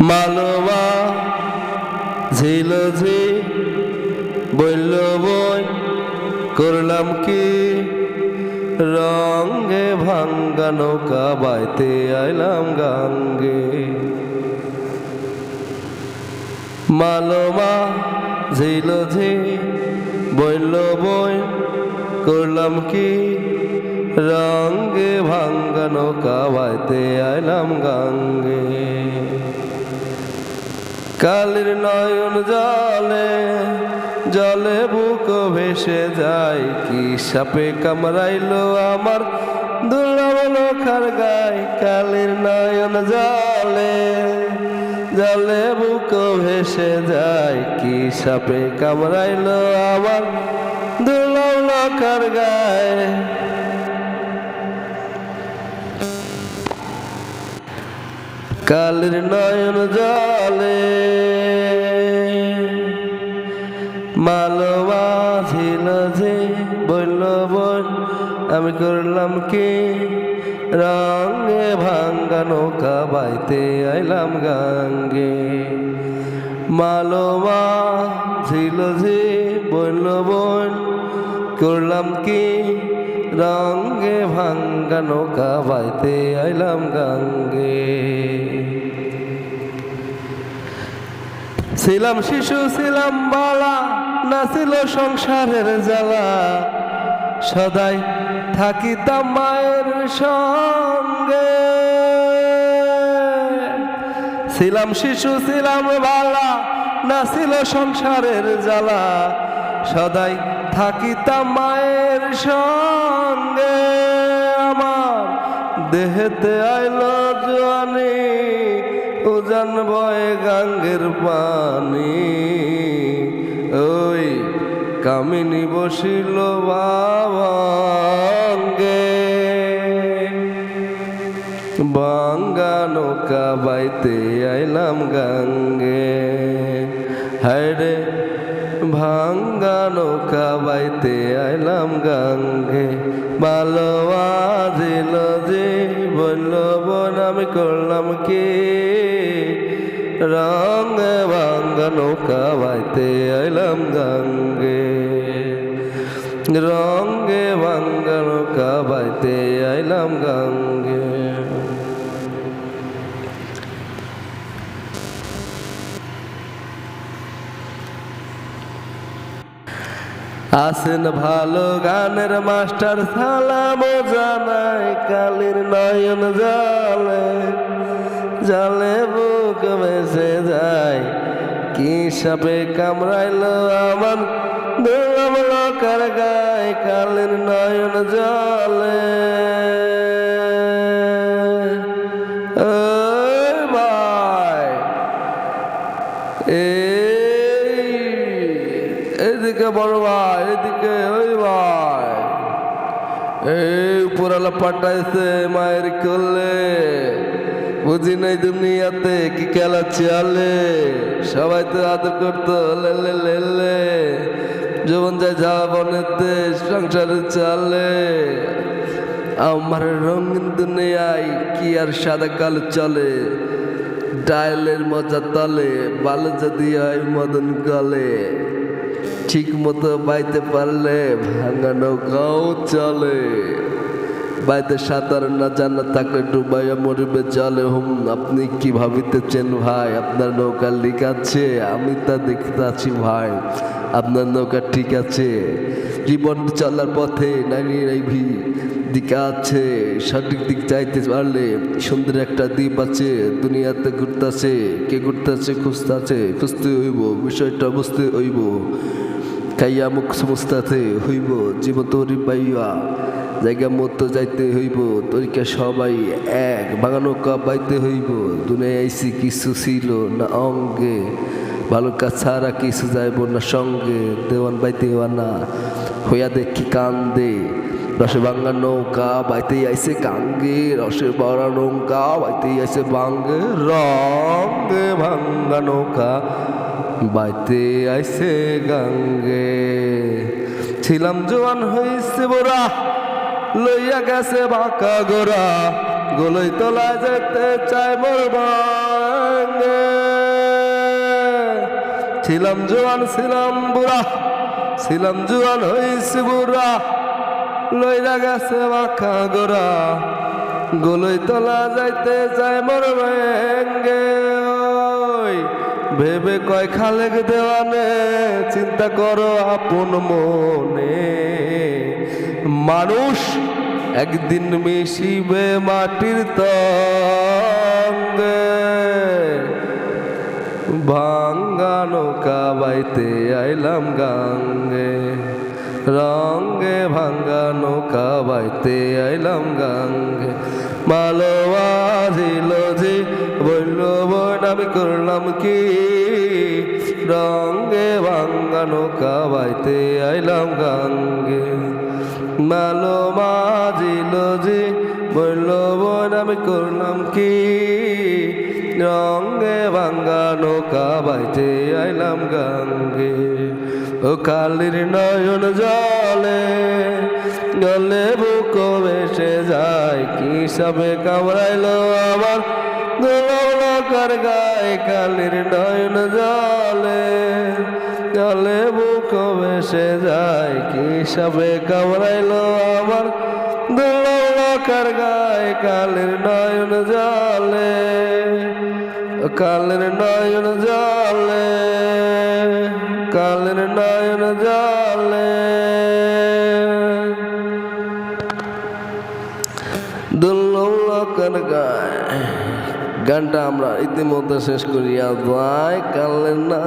মালবা ঝিল ঝি বলল বই করলাম কি? রঙে ভাঙ্গা নৌকা বাইতে আইলাম গাঙ্গে। মালমা ঝিল ঝি বলল বই করলাম কি? রঙে ভাঙ্গা নৌকা বাইতে আইলাম গাঙ্গে। কালির নয়ন জলে জলে বুক ভেসে যায়। কি সাপে কামড়াইলো আমার দুর্লভ খার গায়? কালির নয়ন জলে জলে বুক ভেসে যায়। কি সাপে কামড়াইলো আমার দুর্লভ খার গায়? কালের নয়ন জলে মালবা ছিল যে বলল বল, আমি করলাম কি? রঙে ভাঙ্গা নৌকা বাইতে আইলাম গাঙ্গে। মালবা ছিল যে বলল বল, করলাম কি? রঙে ভাঙ্গা নৌকা বাইতে আইলাম গঙ্গে। ছিলাম শিশু, ছিলাম বালা, না ছিল সংসারের জ্বালা। সদাই থাকিতাম মায়ের সঙ্গে। ছিলাম শিশু, ছিলাম বালা, না ছিল সংসারের জ্বালা। সদাই থাকিতাম মায়ের সঙ্গে আমার দেহেতে আইল জোয়ানি উজান বয়ে গাঙ্গের পানি। ওই কামিনী বসিল বাবাঙ্গে। বাঙ্গা নৌকা বাইতে আইলাম গাঙ্গে। হায়রে ভাঙ্গা নৌকা বাইতে আইলাম গাঙ্গে। দিল যে বলল, বোন, আমি করলাম কি? রঙে ভাঙ্গা নৌকা বাইতে আইলাম গাঙ্গে। রঙে ভাঙ্গা নৌকা বাইতে আইলাম গাঙ্গে। আসেন ভালো গানের মাস্টার, সালাম জানাই কালির নয়ন জালে। জালে বুক বেসে যায়, কি সাপে কামড়াইলো আমার দুর্লভ লোকার গায় কালির নয়ন জলে। ভাই এই এদিকে বড় ভাই, এদিকে ওই ভাই। এই উপরালা পাঠাইছে মায়ের করলে বুঝি নাই দুনিয়াতে কি খেলা চলে। সবাই তো আদর করতো লেলে লেলে জীবন যায় যা বনেতে সংসারে চলে। আমার রঙিন দুনিয়ায় কি আর সাদা কালো চলে? ডায়লের মজা তলে ভালো যদি হয় মদন গলে ঠিক মতো বাইতে পারলে ভাঙা নৌকাও চলে। বাইতে সাঁতার না জানা থাকলে ডুবাইয়া মরিবে জলে। হুম, আপনি কি ভাবিতেছেন ভাই? আপনার নৌকা লিক আছে? আমি তা দেখতে আছি ভাই। আপনার নৌকা ঠিক আছে? জীবন চলার পথে রাইভি দিকে আছে, সঠিক দিক চাইতে পারলে সুন্দর একটা দ্বীপ আছে। দুনিয়াতে ঘুরতেছে, কে ঘুরতেছে খুঁজতেছে, খুঁজতে হইব, বিষয়টা বুঝতে হইব। খাইয়া মুখ সমস্তাতে হইব জীব তরি পাইয়া, জায়গা মতো যাইতে হইব, তরিকা সবাই এক, বাগানো কাপ বাইতে হইব দুনিয়া আইসি কিছু ছিল না অঙ্গে, ভালো কাজ ছাড়া কিছু যাইব না সঙ্গে, দেওয়ান বাইতে না হইয়া দেখি কান্দে, রসে ভাঙ্গা নৌকা বাইতে আইসে কাঙ্গে, রসে বড়া নৌকা বাইতে আইসে বাঙ্গে রঙে ভাঙ্গা নৌকা বাইতে আইসে গাঙ্গে। ছিলাম জোয়ান হইছে বোরা, লইয়া গেছে বাঁকা গোরা। গোলই তোলা যেতে চাই মোর বাঙ্গে। ছিলাম জোয়ান, ছিলাম বুড়া ছিলাম জোয়ান হইছি বুড়া লইরা গেছে মাখা গোরা, গোলই তলা যাইতে যায় মর ওই ভেবে কয় খালেক দেওয়ানে, চিন্তা করো আপন মনে। মানুষ একদিন মিশিবে মাটির তঙ্গে। ভাঙ্গা নৌকা বাইতে আইলাম গাঙ্গে। রঙ্গে ভাঙ্গা নৌকা বাইতে আইলাম গাঙ্গে। বলল বোন আমি করলাম কি? রঙ্গে ভাঙ্গা নৌকা বাইতে আইলাম গাঙ্গে। মালো মাজিল জি বলল বোন আমি করলাম কি? রঙ্গে ভাঙ্গা নৌকা বাইতে আইলাম গাঙ্গে। ও কালির নয়ন জলে গলে বুক বেসে যায়, কি সবে কামড়াইলো আমার দোলকার গায়ে কালির নয়ন জলে জলে বুক বেসে যায়, কি সবে কামড়াইল আমার দোলকার গায়ে কালির নয়ন জলে, কালের নয়ন জলে। গানটা আমরা ইতিমধ্যে শেষ করিয়া যাই কালে না